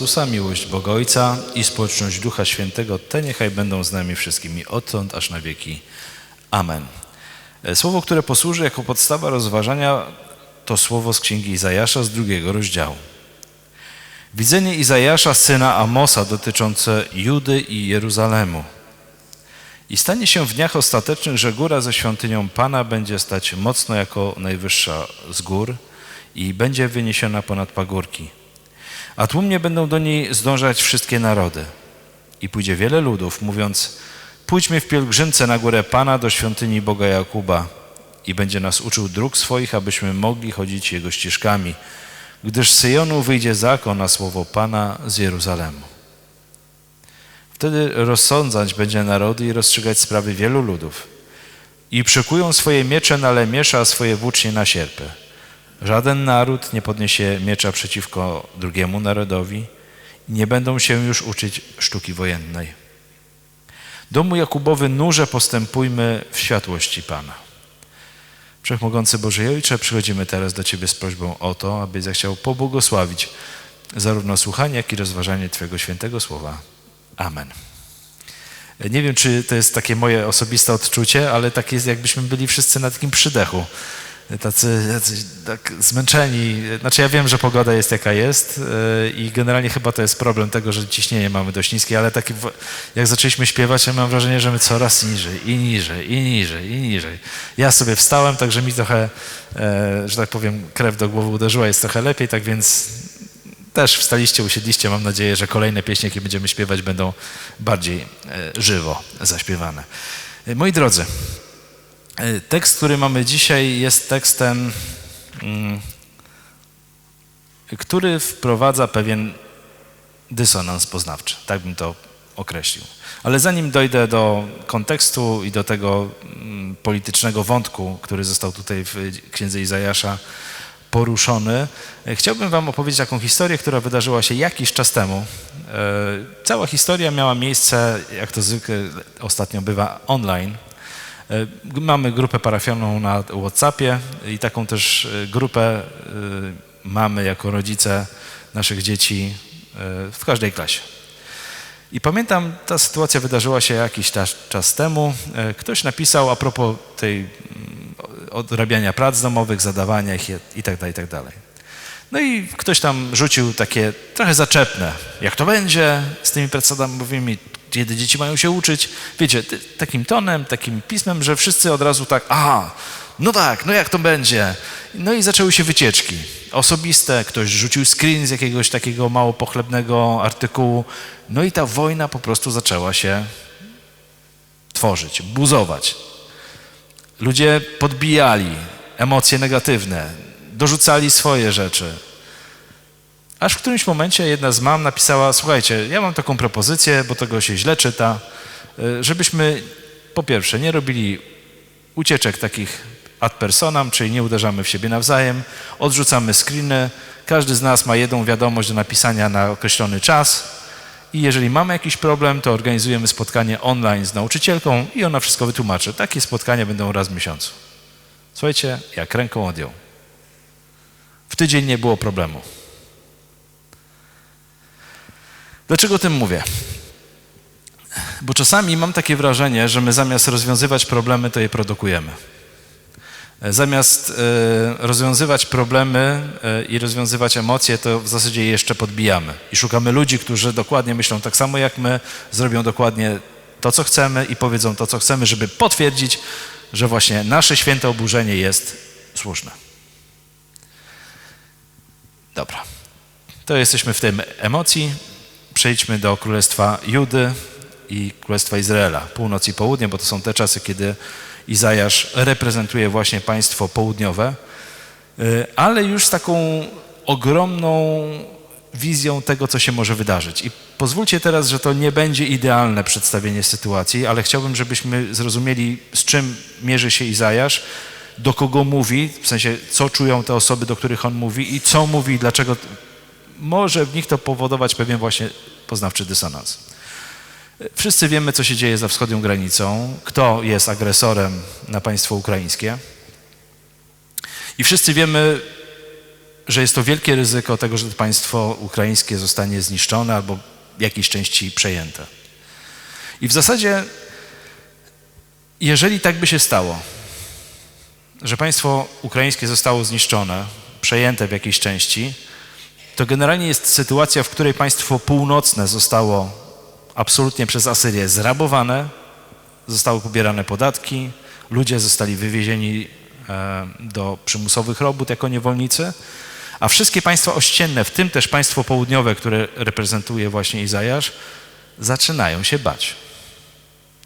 Jezusa, miłość Boga Ojca i społeczność Ducha Świętego, te niechaj będą z nami wszystkimi odtąd aż na wieki. Amen. E, Słowo, które posłuży jako podstawa rozważania, to słowo z Księgi Izajasza z drugiego rozdziału. Widzenie Izajasza, syna Amosa, dotyczące Judy i Jeruzalemu. I stanie się w dniach ostatecznych, że góra ze świątynią Pana będzie stać mocno jako najwyższa z gór i będzie wyniesiona ponad pagórki. A tłumnie będą do niej zdążać wszystkie narody. I pójdzie wiele ludów, mówiąc, pójdźmy w pielgrzymce na górę Pana do świątyni Boga Jakuba i będzie nas uczył dróg swoich, abyśmy mogli chodzić Jego ścieżkami, gdyż z Syjonu wyjdzie zakon na słowo Pana z Jeruzalemu. Wtedy rozsądzać będzie narody i rozstrzygać sprawy wielu ludów. I przykują swoje miecze na lemiesza, a swoje włócznie na sierpy. Żaden naród nie podniesie miecza przeciwko drugiemu narodowi i nie będą się już uczyć sztuki wojennej. Domu Jakubowy nurze postępujmy w światłości Pana. Wszechmogący Boże Ojcze, przychodzimy teraz do Ciebie z prośbą o to, abyś zechciał pobłogosławić zarówno słuchanie, jak i rozważanie Twojego świętego słowa. Amen. Nie wiem, czy to jest takie moje osobiste odczucie, ale tak jest, jakbyśmy byli wszyscy na takim przydechu tacy, tacy tak zmęczeni. Znaczy ja wiem, że pogoda jest jaka jest yy, i generalnie chyba to jest problem tego, że ciśnienie mamy dość niskie, ale taki, jak zaczęliśmy śpiewać, ja mam wrażenie, że my coraz niżej i niżej i niżej i niżej. Ja sobie wstałem, także mi trochę, e, że tak powiem, krew do głowy uderzyła, jest trochę lepiej, tak więc też wstaliście, usiedliście. Mam nadzieję, że kolejne pieśni, jakie będziemy śpiewać, będą bardziej e, żywo zaśpiewane. E, moi drodzy, Tekst, który mamy dzisiaj, jest tekstem, mm, który wprowadza pewien dysonans poznawczy, tak bym to określił. Ale zanim dojdę do kontekstu i do tego mm, politycznego wątku, który został tutaj w księdze Izajasza poruszony, chciałbym Wam opowiedzieć taką historię, która wydarzyła się jakiś czas temu. E, cała historia miała miejsce, jak to zwykle ostatnio bywa, online. E, mamy grupę parafialną na WhatsAppie i taką też e, grupę e, mamy jako rodzice naszych dzieci w każdej klasie. I pamiętam, ta sytuacja wydarzyła się jakiś czas temu. Ktoś napisał a propos tej mm, odrabiania prac domowych, zadawania ich i tak dalej, i tak dalej. No i ktoś tam rzucił takie trochę zaczepne, jak to będzie z tymi pracami domowymi, kiedy dzieci mają się uczyć, wiecie, takim tonem, takim pismem, że wszyscy od razu tak, aha, no tak, no jak to będzie? No i zaczęły się wycieczki osobiste, ktoś rzucił screen z jakiegoś takiego mało pochlebnego artykułu, no i ta wojna po prostu zaczęła się tworzyć, buzować. Ludzie podbijali emocje negatywne, dorzucali swoje rzeczy. Aż w którymś momencie jedna z mam napisała, słuchajcie, ja mam taką propozycję, bo tego się źle czyta, y, żebyśmy po pierwsze nie robili ucieczek takich ad personam, czyli nie uderzamy w siebie nawzajem, odrzucamy screeny, każdy z nas ma jedną wiadomość do napisania na określony czas i jeżeli mamy jakiś problem, to organizujemy spotkanie online z nauczycielką i ona wszystko wytłumaczy. Takie spotkania będą raz w miesiącu. Słuchajcie, jak ręką odjął. W tydzień nie było problemu. Dlaczego o tym mówię? Bo czasami mam takie wrażenie, że my zamiast rozwiązywać problemy, to je produkujemy. Zamiast y, rozwiązywać problemy y, i rozwiązywać emocje, to w zasadzie je jeszcze podbijamy. I szukamy ludzi, którzy dokładnie myślą tak samo jak my, zrobią dokładnie to, co chcemy i powiedzą to, co chcemy, żeby potwierdzić, że właśnie nasze święte oburzenie jest słuszne. Dobra. To jesteśmy w tym emocji przejdźmy do Królestwa Judy i Królestwa Izraela, północ i południe, bo to są te czasy, kiedy Izajasz reprezentuje właśnie państwo południowe, y, ale już z taką ogromną wizją tego, co się może wydarzyć. I pozwólcie teraz, że to nie będzie idealne przedstawienie sytuacji, ale chciałbym, żebyśmy zrozumieli, z czym mierzy się Izajasz, do kogo mówi, w sensie, co czują te osoby, do których on mówi i co mówi, dlaczego może w nich to powodować pewien właśnie poznawczy dysonans. Wszyscy wiemy, co się dzieje za wschodnią granicą, kto jest agresorem na państwo ukraińskie. I wszyscy wiemy, że jest to wielkie ryzyko tego, że państwo ukraińskie zostanie zniszczone albo w jakiejś części przejęte. I w zasadzie, jeżeli tak by się stało, że państwo ukraińskie zostało zniszczone, przejęte w jakiejś części, to generalnie jest sytuacja, w której państwo północne zostało absolutnie przez Asyrię zrabowane, zostały pobierane podatki, ludzie zostali wywiezieni e, do przymusowych robót jako niewolnicy, a wszystkie państwa ościenne, w tym też państwo południowe, które reprezentuje właśnie Izajasz, zaczynają się bać.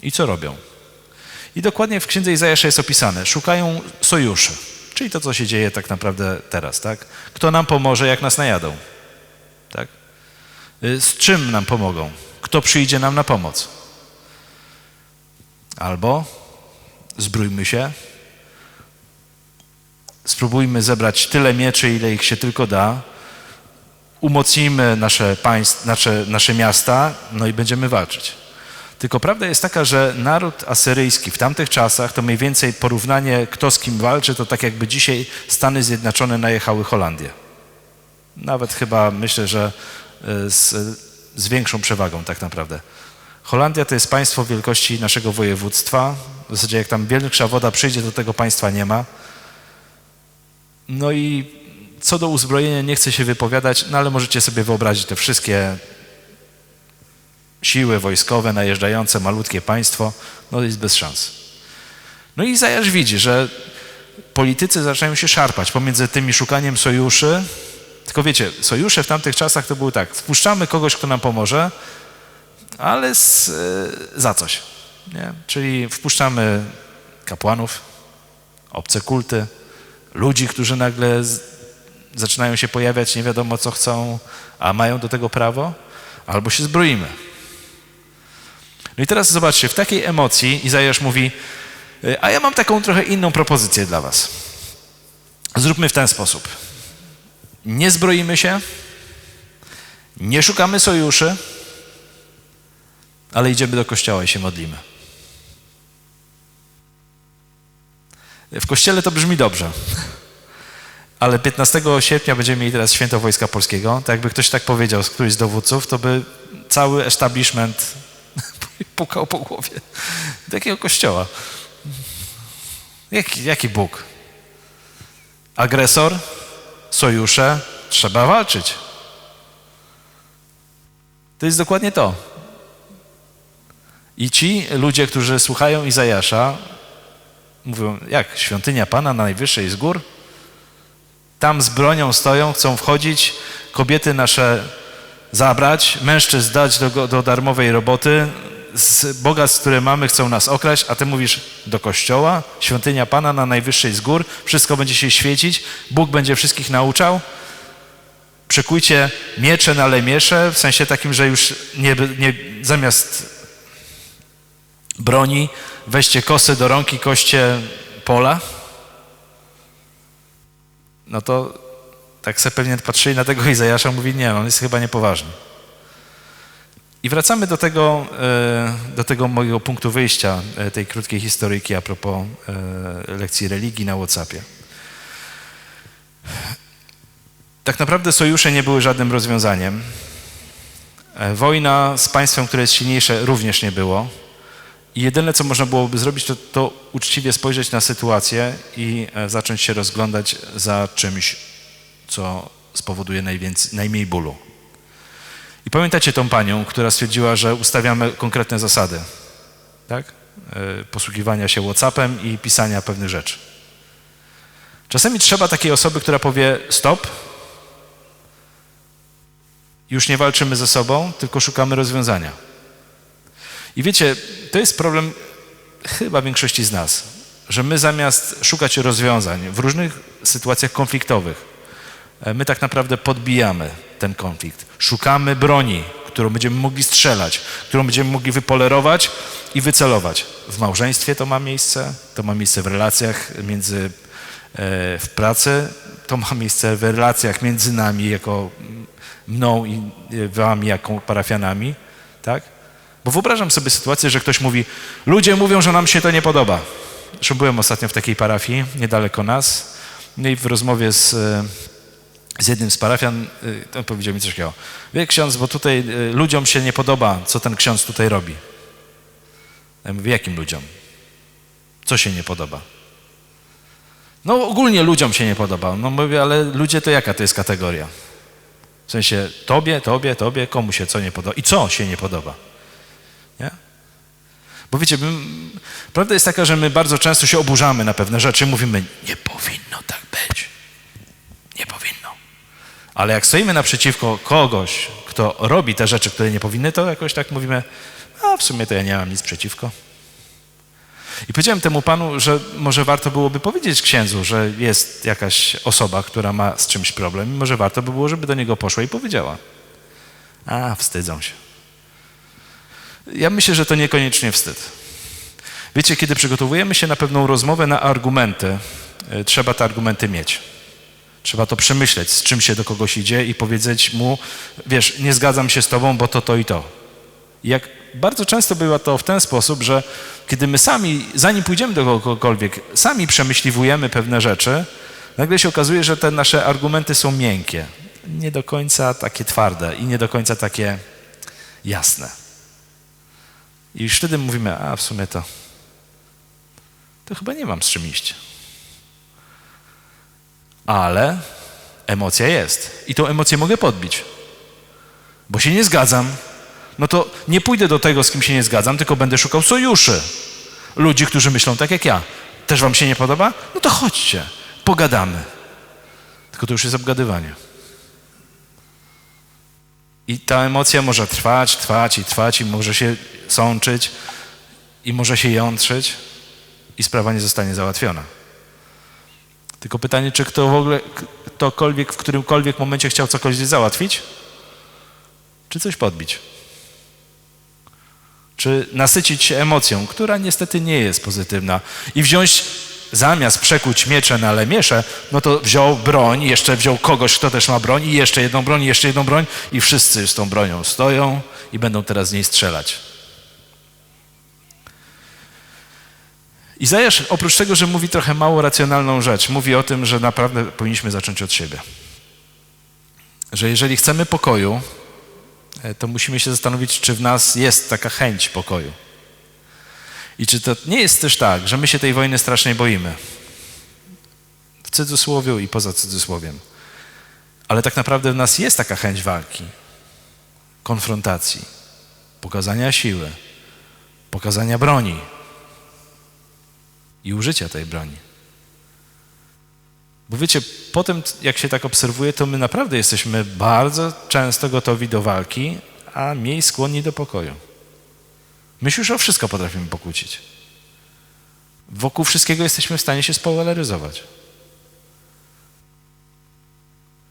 I co robią? I dokładnie w księdze Izajasza jest opisane. Szukają sojuszy, czyli to, co się dzieje tak naprawdę teraz, tak? Kto nam pomoże, jak nas najadą? Tak? Y, z czym nam pomogą? Kto przyjdzie nam na pomoc? Albo zbrójmy się, spróbujmy zebrać tyle mieczy, ile ich się tylko da, umocnijmy nasze, państw, nasze, nasze miasta, no i będziemy walczyć. Tylko prawda jest taka, że naród asyryjski w tamtych czasach, to mniej więcej porównanie kto z kim walczy, to tak jakby dzisiaj Stany Zjednoczone najechały Holandię. Nawet chyba myślę, że e, z, z większą przewagą tak naprawdę. Holandia to jest państwo wielkości naszego województwa. W zasadzie jak tam większa woda przyjdzie, to tego państwa nie ma. No i co do uzbrojenia nie chcę się wypowiadać, no ale możecie sobie wyobrazić te wszystkie siły wojskowe najeżdżające malutkie państwo, no jest bez szans. No i Izajasz widzi, że politycy zaczynają się szarpać pomiędzy tymi szukaniem sojuszy. Tylko wiecie, sojusze w tamtych czasach to były tak, wpuszczamy kogoś, kto nam pomoże, ale z, e, za coś. Nie? Czyli wpuszczamy kapłanów, obce kulty, ludzi, którzy nagle z, zaczynają się pojawiać, nie wiadomo co chcą, a mają do tego prawo, albo się zbroimy. No i teraz zobaczcie, w takiej emocji Izajasz mówi, a ja mam taką trochę inną propozycję dla was. Zróbmy w ten sposób. Nie zbroimy się, nie szukamy sojuszy, ale idziemy do kościoła i się modlimy. W kościele to brzmi dobrze, ale 15 sierpnia będziemy mieli teraz święto Wojska Polskiego. Tak jakby ktoś tak powiedział z któryś z dowódców, to by cały establishment pukał po głowie. Do jakiego kościoła? Jaki, jaki Bóg? Agresor? Sojusze? Trzeba walczyć. To jest dokładnie to. I ci ludzie, którzy słuchają Izajasza, mówią, jak, świątynia Pana na najwyższej z gór? Tam z bronią stoją, chcą wchodzić, kobiety nasze zabrać, mężczyzn dać do, do darmowej roboty, z bogactw, które mamy, chcą nas okraść, a ty mówisz do kościoła, świątynia Pana na najwyższej z gór, wszystko będzie się świecić, Bóg będzie wszystkich nauczał. Przekujcie miecze na lemiesze, w sensie takim, że już nie, nie, zamiast broni weźcie kosy do rąk i koście pola. No to tak sobie pewnie patrzyli na tego Izajasza, mówi nie, on jest chyba niepoważny. I wracamy do tego, e, do tego mojego punktu wyjścia, e, tej krótkiej historyjki a propos e, lekcji religii na Whatsappie. Tak naprawdę sojusze nie były żadnym rozwiązaniem. Wojna z państwem, które jest silniejsze, również nie było. I jedyne, co można byłoby zrobić, to, to uczciwie spojrzeć na sytuację i zacząć się rozglądać za czymś, co spowoduje najmniej bólu. I pamiętacie tą panią, która stwierdziła, że ustawiamy konkretne zasady, tak? E, posługiwania się WhatsAppem i pisania pewnych rzeczy. Czasami trzeba takiej osoby, która powie stop, już nie walczymy ze sobą, tylko szukamy rozwiązania. I wiecie, to jest problem chyba większości z nas, że my zamiast szukać rozwiązań w różnych sytuacjach konfliktowych, my tak naprawdę podbijamy ten konflikt. Szukamy broni, którą będziemy mogli strzelać, którą będziemy mogli wypolerować i wycelować. W małżeństwie to ma miejsce, to ma miejsce w relacjach między, e, w pracy, to ma miejsce w relacjach między nami jako mną i wami jako parafianami, tak? Bo wyobrażam sobie sytuację, że ktoś mówi, ludzie mówią, że nam się to nie podoba. Zresztą byłem ostatnio w takiej parafii, niedaleko nas, no i w rozmowie z z jednym z parafian, y, to powiedział mi coś takiego. Wie ksiądz, bo tutaj y, ludziom się nie podoba, co ten ksiądz tutaj robi. Ja mówię, jakim ludziom? Co się nie podoba? No ogólnie ludziom się nie podoba. No mówię, ale ludzie to jaka to jest kategoria? W sensie tobie, tobie, tobie, komu się co nie podoba i co się nie podoba. Nie? Bo wiecie, my, prawda jest taka, że my bardzo często się oburzamy na pewne rzeczy, mówimy, nie powinno tak być. Nie powinno. Ale jak stoimy naprzeciwko kogoś, kto robi te rzeczy, które nie powinny, to jakoś tak mówimy, a w sumie to ja nie mam nic przeciwko. I powiedziałem temu panu, że może warto byłoby powiedzieć księdzu, że jest jakaś osoba, która ma z czymś problem i może warto by było, żeby do niego poszła i powiedziała. A, wstydzą się. Ja myślę, że to niekoniecznie wstyd. Wiecie, kiedy przygotowujemy się na pewną rozmowę, na argumenty, y, trzeba te argumenty mieć. Trzeba to przemyśleć, z czym się do kogoś idzie i powiedzieć mu, wiesz, nie zgadzam się z tobą, bo to, to i to. I jak bardzo często bywa to w ten sposób, że kiedy my sami, zanim pójdziemy do kogokolwiek, sami przemyśliwujemy pewne rzeczy, nagle się okazuje, że te nasze argumenty są miękkie, nie do końca takie twarde i nie do końca takie jasne. I już wtedy mówimy, a w sumie to, to chyba nie mam z czym iść. Ale emocja jest i tą emocję mogę podbić, bo się nie zgadzam, no to nie pójdę do tego, z kim się nie zgadzam, tylko będę szukał sojuszy. Ludzi, którzy myślą tak jak ja. Też wam się nie podoba? No to chodźcie, pogadamy. Tylko to już jest obgadywanie. I ta emocja może trwać, trwać i trwać i może się sączyć i może się jątrzyć i sprawa nie zostanie załatwiona. Tylko pytanie, czy kto w ogóle, ktokolwiek w którymkolwiek momencie chciał cokolwiek załatwić, czy coś podbić? Czy nasycić się emocją, która niestety nie jest pozytywna? I wziąć zamiast przekuć miecze na lemiesze, no to wziął broń, jeszcze wziął kogoś, kto też ma broń i jeszcze jedną broń, i jeszcze jedną broń i wszyscy z tą bronią stoją i będą teraz z niej strzelać. Izajasz oprócz tego, że mówi trochę mało racjonalną rzecz, mówi o tym, że naprawdę powinniśmy zacząć od siebie. Że jeżeli chcemy pokoju, E, to musimy się zastanowić, czy w nas jest taka chęć pokoju. I czy to nie jest też tak, że my się tej wojny strasznie boimy? W cudzysłowie i poza cudzysłowiem. Ale tak naprawdę w nas jest taka chęć walki, konfrontacji, pokazania siły, pokazania broni i użycia tej broni. Bo wiecie, potem jak się tak obserwuje, to my naprawdę jesteśmy bardzo często gotowi do walki, a mniej skłonni do pokoju. My już o wszystko potrafimy pokłócić. Wokół wszystkiego jesteśmy w stanie się spolaryzować.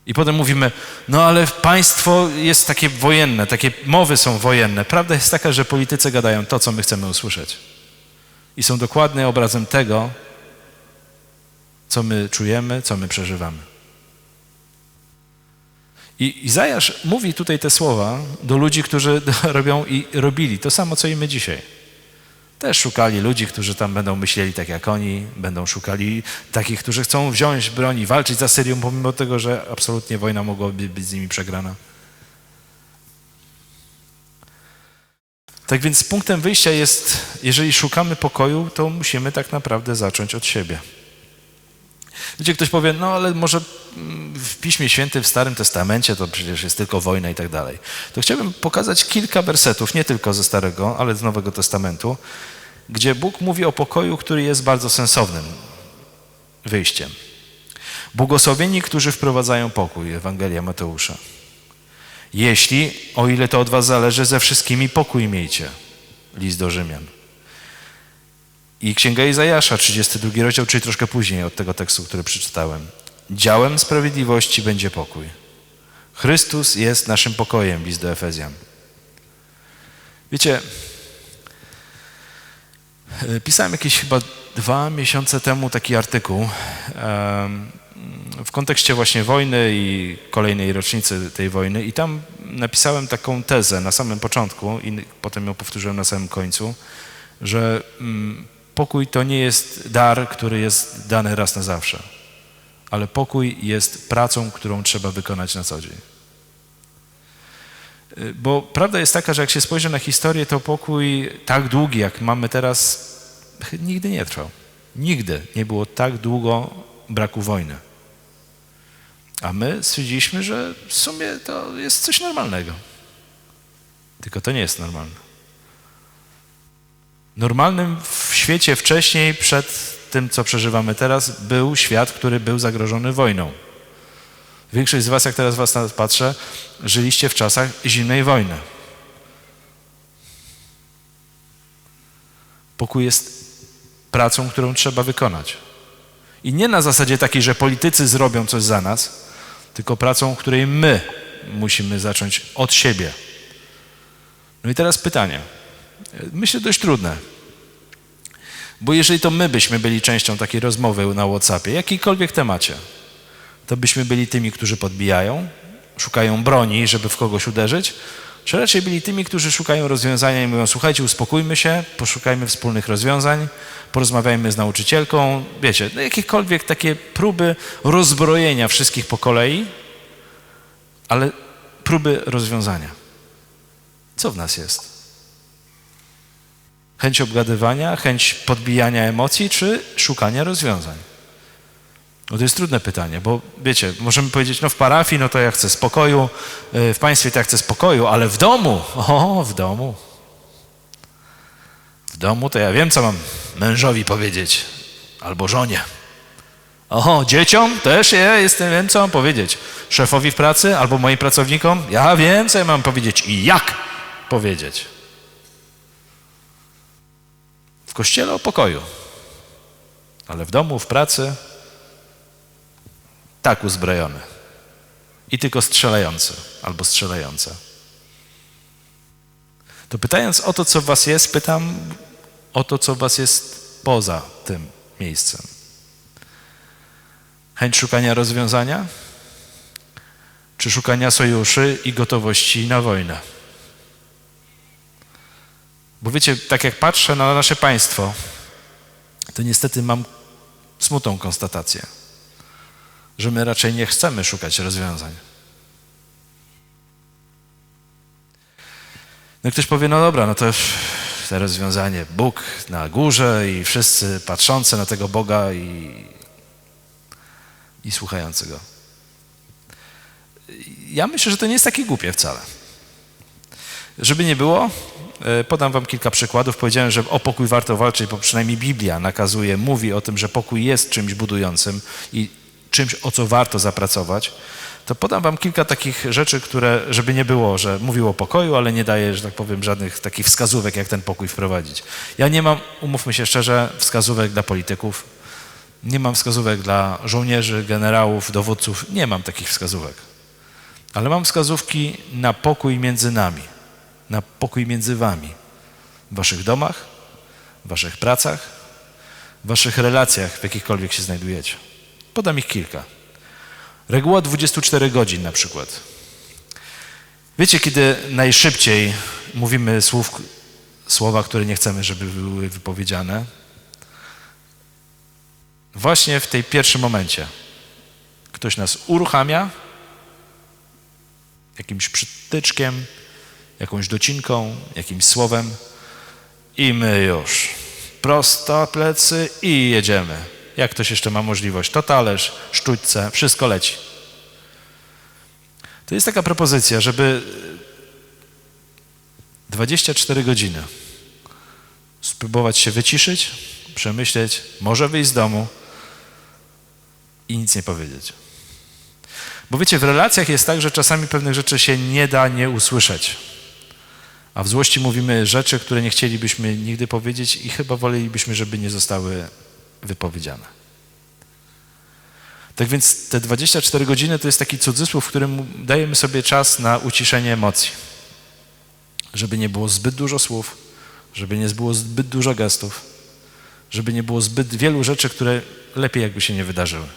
I potem mówimy, no ale państwo jest takie wojenne, takie mowy są wojenne. Prawda jest taka, że politycy gadają to, co my chcemy usłyszeć. I są dokładnym obrazem tego, co my czujemy, co my przeżywamy. I Izajasz mówi tutaj te słowa do ludzi, którzy robią i robili to samo, co i my dzisiaj. Też szukali ludzi, którzy tam będą myśleli tak jak oni, będą szukali takich, którzy chcą wziąć broń i walczyć za Syrią, pomimo tego, że absolutnie wojna mogłaby być z nimi przegrana. Tak więc punktem wyjścia jest, jeżeli szukamy pokoju, to musimy tak naprawdę zacząć od siebie. Wiecie, ktoś powie, no ale może mm, w Piśmie Świętym, w Starym Testamencie to przecież jest tylko wojna i tak dalej. To chciałbym pokazać kilka wersetów, nie tylko ze Starego, ale z Nowego Testamentu, gdzie Bóg mówi o pokoju, który jest bardzo sensownym wyjściem. Błogosławieni, którzy wprowadzają pokój, Ewangelia Mateusza. Jeśli, o ile to od was zależy, ze wszystkimi pokój miejcie. List do Rzymian. I Księga Izajasza, 32 rozdział, czyli troszkę później od tego tekstu, który przeczytałem. Działem sprawiedliwości będzie pokój. Chrystus jest naszym pokojem, list do Efezjan. Wiecie, e, pisałem jakieś chyba dwa miesiące temu taki artykuł w kontekście właśnie wojny i kolejnej rocznicy tej wojny i tam napisałem taką tezę na samym początku i potem ją powtórzyłem na samym końcu, że mm, Pokój to nie jest dar, który jest dany raz na zawsze, ale pokój jest pracą, którą trzeba wykonać na co dzień. Y, Bo prawda jest taka, że jak się spojrzy na historię, to pokój tak długi, jak mamy teraz, nigdy nie trwał. Nigdy nie było tak długo braku wojny. A my stwierdziliśmy, że w sumie to jest coś normalnego. Tylko to nie jest normalne. Normalnym w świecie wcześniej, przed tym, co przeżywamy teraz, był świat, który był zagrożony wojną. Większość z was, jak teraz was patrzę, żyliście w czasach zimnej wojny. Pokój jest pracą, którą trzeba wykonać. I nie na zasadzie takiej, że politycy zrobią coś za nas, tylko pracą, której my musimy zacząć od siebie. No i teraz pytanie. Myślę dość trudne. Bo jeżeli to my byśmy byli częścią takiej rozmowy na WhatsAppie, jakiejkolwiek temacie, to byśmy byli tymi, którzy podbijają, szukają broni, żeby w kogoś uderzyć, czy raczej byli tymi, którzy szukają rozwiązania i mówią, słuchajcie, uspokójmy się, poszukajmy wspólnych rozwiązań, porozmawiajmy z nauczycielką, wiecie, no jakiekolwiek takie próby rozbrojenia wszystkich po kolei, ale próby rozwiązania. Co w nas jest? Chęć obgadywania, chęć podbijania emocji, czy szukania rozwiązań? No to jest trudne pytanie, bo wiecie, możemy powiedzieć, no w parafii, no to ja chcę spokoju, w państwie to ja chcę spokoju, ale w domu, o, w domu. W domu to ja wiem, co mam mężowi powiedzieć, albo żonie. Oho, dzieciom też ja jestem, wiem, co mam powiedzieć. Szefowi w pracy albo moim pracownikom, ja wiem, co ja mam powiedzieć i jak powiedzieć. W kościele o pokoju, ale w domu, w pracy tak uzbrojony i tylko strzelający albo strzelająca. To pytając o to, co w was jest, pytam o to, co w was jest poza tym miejscem. Chęć szukania rozwiązania? Czy szukania sojuszy i gotowości na wojnę? Bo wiecie, tak jak patrzę na nasze państwo, to niestety mam smutną konstatację, że my raczej nie chcemy szukać rozwiązań. No ktoś powie, no dobra, no to te rozwiązanie Bóg na górze i wszyscy patrzący na tego Boga i, i słuchający Go. Ja myślę, że to nie jest takie głupie wcale. Żeby nie było, podam wam kilka przykładów. Powiedziałem, że o pokój warto walczyć, bo przynajmniej Biblia nakazuje, mówi o tym, że pokój jest czymś budującym i czymś, o co warto zapracować. To podam wam kilka takich rzeczy, które, żeby nie było, że mówił o pokoju, ale nie daje, że tak powiem, żadnych takich wskazówek, jak ten pokój wprowadzić. Ja nie mam, umówmy się szczerze, wskazówek dla polityków, nie mam wskazówek dla żołnierzy, generałów, dowódców, nie mam takich wskazówek. Ale mam wskazówki na pokój między nami na pokój między wami, w waszych domach, w waszych pracach, w waszych relacjach, w jakichkolwiek się znajdujecie. Podam ich kilka. Reguła 24 godzin na przykład. Wiecie, kiedy najszybciej mówimy słów, słowa, które nie chcemy, żeby były wypowiedziane? Właśnie w tej pierwszym momencie. Ktoś nas uruchamia jakimś przytyczkiem, jakąś docinką, jakimś słowem i my już prosto plecy i jedziemy. Jak ktoś jeszcze ma możliwość, to talerz, sztućce, wszystko leci. To jest taka propozycja, żeby 24 godziny spróbować się wyciszyć, przemyśleć, może wyjść z domu i nic nie powiedzieć. Bo wiecie, w relacjach jest tak, że czasami pewnych rzeczy się nie da nie usłyszeć. A w złości mówimy rzeczy, które nie chcielibyśmy nigdy powiedzieć i chyba wolelibyśmy, żeby nie zostały wypowiedziane. Tak więc te 24 godziny to jest taki cudzysłów, w którym dajemy sobie czas na uciszenie emocji. Żeby nie było zbyt dużo słów, żeby nie było zbyt dużo gestów, żeby nie było zbyt wielu rzeczy, które lepiej jakby się nie wydarzyły.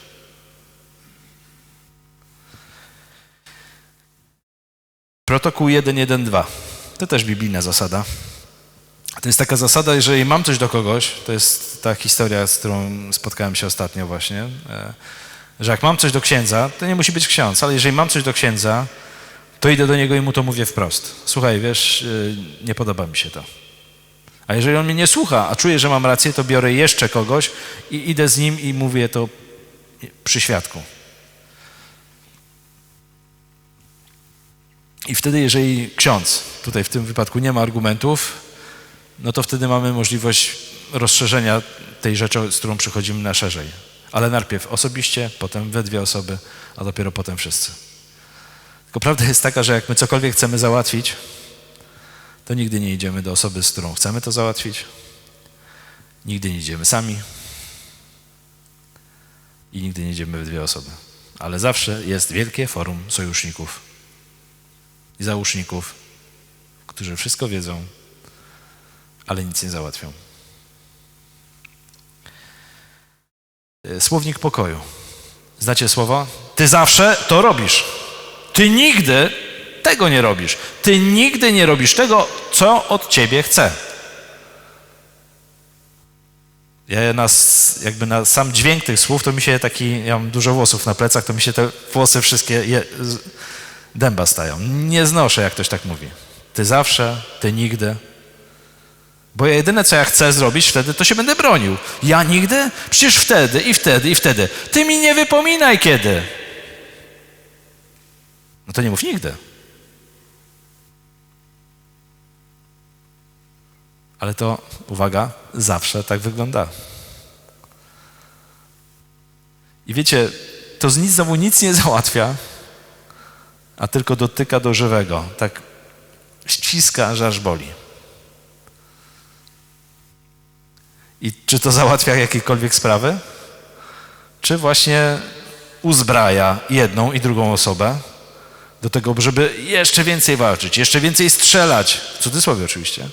Protokół 1.1.2. To też biblijna zasada. To jest taka zasada, jeżeli mam coś do kogoś, to jest ta historia, z którą spotkałem się ostatnio właśnie. Że jak mam coś do księdza, to nie musi być ksiądz, ale jeżeli mam coś do księdza, to idę do niego i mu to mówię wprost. Słuchaj, wiesz, yy, nie podoba mi się to. A jeżeli on mnie nie słucha, a czuję, że mam rację, to biorę jeszcze kogoś i idę z nim i mówię to przy świadku. I wtedy, jeżeli ksiądz, tutaj w tym wypadku nie ma argumentów, no to wtedy mamy możliwość rozszerzenia tej rzeczy, z którą przychodzimy na szerzej. Ale najpierw osobiście, potem we dwie osoby, a dopiero potem wszyscy. Tylko prawda jest taka, że jak my cokolwiek chcemy załatwić, to nigdy nie idziemy do osoby, z którą chcemy to załatwić. Nigdy nie idziemy sami. I nigdy nie idziemy we dwie osoby. Ale zawsze jest wielkie forum sojuszników i załóżników, którzy wszystko wiedzą, ale nic nie załatwią. E, słownik pokoju. Znacie słowo? Ty zawsze to robisz. Ty nigdy tego nie robisz. Ty nigdy nie robisz tego, co od ciebie chce. Ja na, jakby na sam dźwięk tych słów, to mi się taki, ja mam dużo włosów na plecach, to mi się te włosy wszystkie je, dęba stają. Nie znoszę, jak ktoś tak mówi. Ty zawsze, ty nigdy. Bo jedyne, co ja chcę zrobić wtedy, to się będę bronił. Ja nigdy? Przecież wtedy i wtedy i wtedy. Ty mi nie wypominaj kiedy. No to nie mów nigdy. Ale to, uwaga, zawsze tak wygląda. I wiecie, to z nic znowu nic nie załatwia, a tylko dotyka do żywego. Tak ściska, że aż boli. I czy to załatwia jakiekolwiek sprawy? Czy właśnie uzbraja jedną i drugą osobę do tego, żeby jeszcze więcej walczyć, jeszcze więcej strzelać, w cudzysłowie oczywiście.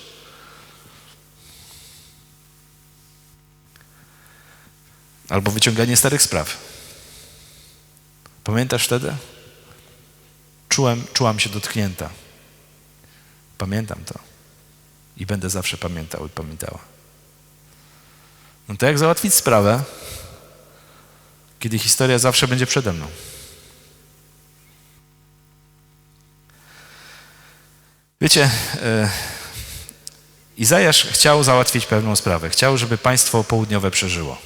Albo wyciąganie starych spraw. Pamiętasz wtedy? Czułem, czułam się dotknięta. Pamiętam to. I będę zawsze pamiętał i pamiętała. No to jak załatwić sprawę, kiedy historia zawsze będzie przede mną? Wiecie, e, Izajasz chciał załatwić pewną sprawę. Chciał, żeby państwo południowe przeżyło.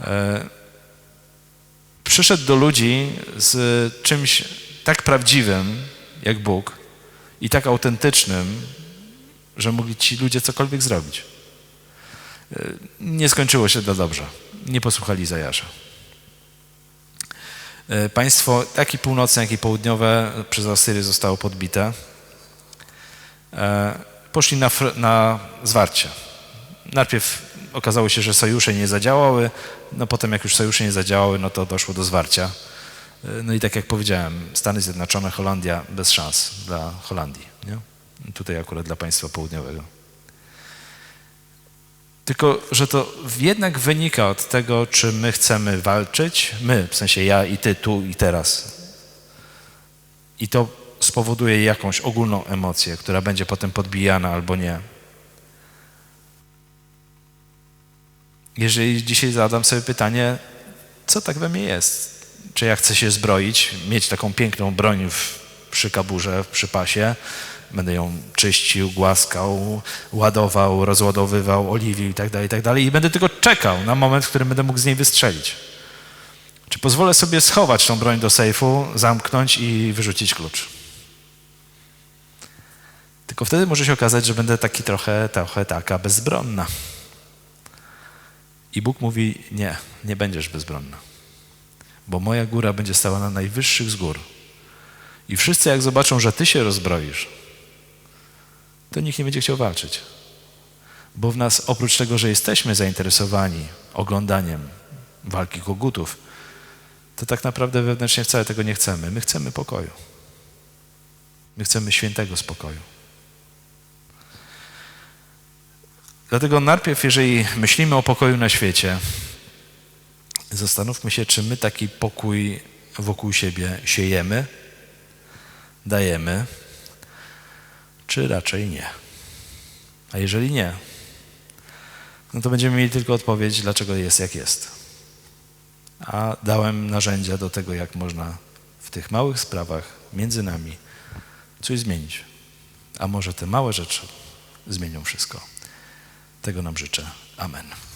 E, przyszedł do ludzi z czymś tak prawdziwym jak Bóg i tak autentycznym, że mogli ci ludzie cokolwiek zrobić. E, nie skończyło się to dobrze. Nie posłuchali Zajasza. E, państwo, tak i północne, jak i południowe, przez Asyrię zostało podbite. E, poszli na, na zwarcie. Najpierw okazało się, że sojusze nie zadziałały, no potem jak już sojusze nie zadziałały, no to doszło do zwarcia. No i tak jak powiedziałem, Stany Zjednoczone, Holandia bez szans dla Holandii. Nie? Tutaj akurat dla państwa południowego. Tylko, że to jednak wynika od tego, czy my chcemy walczyć, my, w sensie ja i ty, tu i teraz. I to spowoduje jakąś ogólną emocję, która będzie potem podbijana albo nie. Jeżeli dzisiaj zadam sobie pytanie, co tak we mnie jest? Czy ja chcę się zbroić, mieć taką piękną broń w, przy kaburze, przy pasie, będę ją czyścił, głaskał, ładował, rozładowywał, oliwił tak. Tak i będę tylko czekał na moment, w którym będę mógł z niej wystrzelić. Czy pozwolę sobie schować tą broń do sejfu, zamknąć i wyrzucić klucz? Tylko wtedy może się okazać, że będę taki trochę, trochę taka bezbronna. I Bóg mówi: Nie, nie będziesz bezbronna, bo moja góra będzie stała na najwyższych z gór. I wszyscy, jak zobaczą, że ty się rozbroisz, to nikt nie będzie chciał walczyć. Bo w nas, oprócz tego, że jesteśmy zainteresowani oglądaniem walki kogutów, to tak naprawdę wewnętrznie wcale tego nie chcemy. My chcemy pokoju. My chcemy świętego spokoju. Dlatego najpierw, jeżeli myślimy o pokoju na świecie, zastanówmy się, czy my taki pokój wokół siebie siejemy, dajemy, czy raczej nie. A jeżeli nie, no to będziemy mieli tylko odpowiedź, dlaczego jest jak jest. a dałem narzędzia do tego, jak można w tych małych sprawach między nami coś zmienić. A może te małe rzeczy zmienią wszystko. Tego nam życzę. Amen.